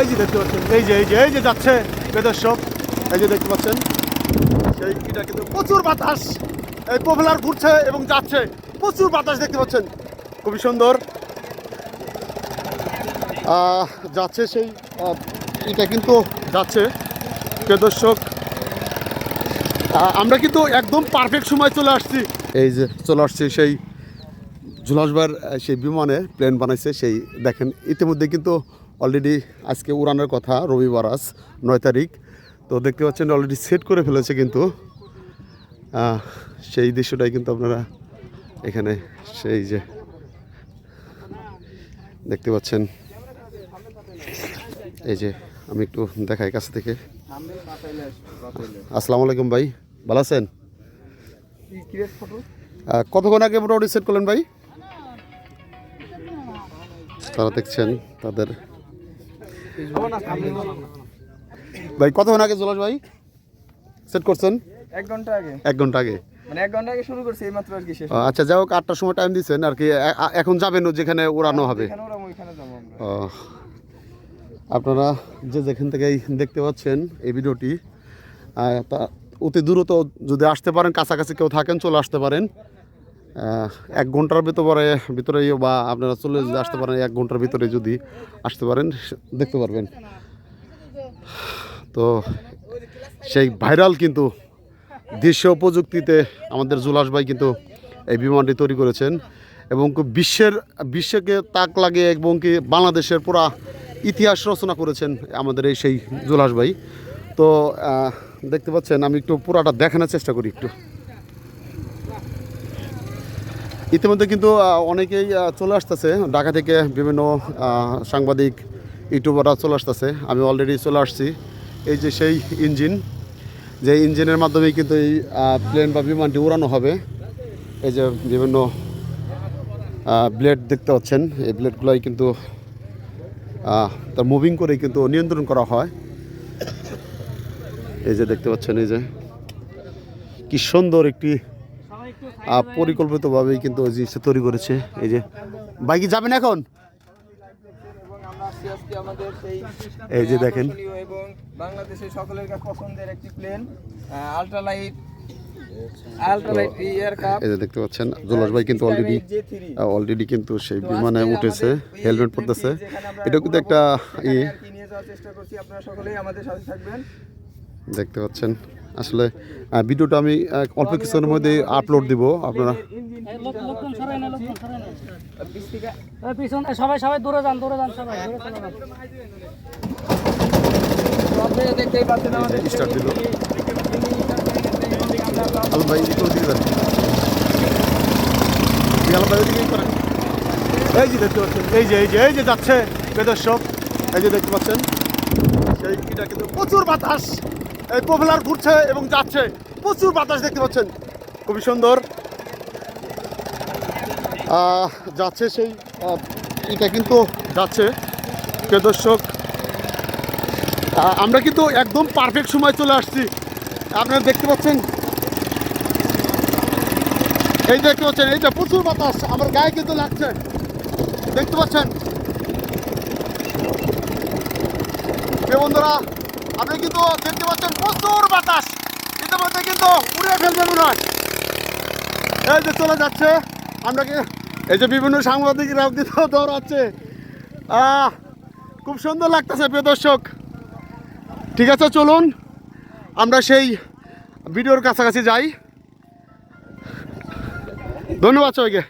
এই যে দেখতে পাচ্ছেন, এই যে এই যে এই যে যাচ্ছে এই যে দেখতে পাচ্ছেন কিন্তু প্রচুর বাতাস। এই ঘুরছে এবং যাচ্ছে। প্রচুর বাতাস দেখতে পাচ্ছেন, খুবই সুন্দর। যাচ্ছে সেই এটা কিন্তু যাচ্ছে দর্শক। আমরা কিন্তু একদম পারফেক্ট সময় চলে আসছি। এই যে চলে আসছি সেই জুলাসবার সেই বিমানে প্লেন বানাইছে সেই দেখেন ইতিমধ্যে কিন্তু অলরেডি আজকে উড়ানোর কথা রবিবার আজ নয় তারিখ তো দেখতে পাচ্ছেন অলরেডি সেট করে ফেলেছে কিন্তু সেই দৃশ্যটাই কিন্তু আপনারা এখানে সেই যে দেখতে পাচ্ছেন। এই যে আমি একটু দেখাই কাছ থেকে। আসসালামু আলাইকুম ভাই ভালো আছেন? কতক্ষণ আগে মোটামুটি সেট করলেন ভাই? তারা দেখছেন তাদের। ভাই কতক্ষণ আগে জলাস ভাই? সেট করছেন? এক ঘণ্টা আগে। এক ঘণ্টা আগে। মানে এক ঘণ্টা আগে শুরু করছি এই আর কি শেষ। আচ্ছা যাই হোক আটটার সময় টাইম দিচ্ছেন আর কি। এখন যাবেন যেখানে উড়ানো হবে। এখানে ওরা ওইখানে যাব আমরা। ও, আপনারা যে যেখান থেকে দেখতে পাচ্ছেন এই ভিডিওটি অতি দ্রুত যদি আসতে পারেন কাছাকাছি কেউ থাকেন চলে আসতে পারেন। এক ঘণ্টার ভিতরে ভিতরে বা আপনারা চলে যদি আসতে পারেন, এক ঘণ্টার ভিতরে যদি আসতে পারেন, দেখতে পারবেন। তো সেই ভাইরাল কিন্তু দেশীয় প্রযুক্তিতে আমাদের জুলাস ভাই কিন্তু এই বিমানটি তৈরি করেছেন এবং বিশ্বের, বিশ্বকে তাক লাগে এবং কি বাংলাদেশের পুরা ইতিহাস রচনা করেছেন আমাদের এই সেই জুলাস ভাই। তো দেখতে পাচ্ছেন, আমি একটু পুরাটা দেখানোর চেষ্টা করি একটু। ইতিমধ্যে কিন্তু অনেকেই চলে আসতেছে। ঢাকা থেকে বিভিন্ন সাংবাদিক, ইউটিউবাররা চলে আসতেছে। আমি অলরেডি চলে আসছি। এই যে সেই ইঞ্জিন, যে ইঞ্জিনের মাধ্যমেই কিন্তু এই প্লেন বা বিমানটি উড়ানো হবে। এই যে বিভিন্ন ব্লেড দেখতে পাচ্ছেন। এই ব্লেডগুলোই কিন্তু তার মুভিং করে কিন্তু নিয়ন্ত্রণ করা হয়। এই যে দেখতে পাচ্ছেন, এই যে কি সুন্দর একটি পরিকল্পিতভাবেই কিন্তু ওই জিনিসটা তৈরি করেছে। এই যে বাইকে যাবেন এখন? এই যে দেখেন। এবং বাংলাদেশের সকলের কাছে পছন্দের একটি প্লেন আল্ট্রালাইট আল্ট্রালাইট এই যে দেখতে পাচ্ছেন জুলাস ভাই কিন্তু অলরেডি অলরেডি কিন্তু সেই বিমানে উঠেছে হেলমেট পরতেছে। এটা কিন্তু একটা ই নিয়ে যাওয়ার চেষ্টা করছি। আপনারা সকলেই আমাদের সাথে থাকবেন। দেখতে পাচ্ছেন। আসলে ভিডিওটা আমি অল্প কিছুক্ষণের মধ্যে আপলোড দিব আপনারা। সবাই সবাই দূরে যান দূরে যান সবাই স্টার্ট দিল। আলম ভাই ওদিকে যান আলম ভাই করেন। এই যে দেখতে পাচ্ছেন এই যে এই যে এই যে যাচ্ছে বেদর্শক। এই যে দেখতে পাচ্ছেন সেই এটা কিন্তু প্রচুর বাতাস। এই পপুলার ঘুরছে এবং যাচ্ছে। প্রচুর বাতাস দেখতে পাচ্ছেন। খুবই সুন্দর। যাচ্ছে সেই এটা কিন্তু যাচ্ছে। প্রিয় দর্শক আমরা কিন্তু একদম পারফেক্ট সময় চলে আসছি। আপনারা দেখতে পাচ্ছেন? এই দেখতে পাচ্ছেন, এইটা প্রচুর বাতাস। আমার গায়ে কিন্তু লাগছে। দেখতে পাচ্ছেন? বন্ধুরা আপনি কিন্তু দেখতে পাচ্ছেন প্রচুর বাতাস। ইতিমধ্যে কিন্তু উড়িয়ে ফেলবে মনে হয়। এই যে চলে যাচ্ছে। আমরা এই যে বিভিন্ন সাংবাদিকরাও কিন্তু দৌড়াচ্ছে। খুব সুন্দর লাগতেছে, প্রিয় দর্শক। ঠিক আছে, চলুন। আমরা সেই ভিডিওর কাছাকাছি যাই। ধন্যবাদ সবাইকে।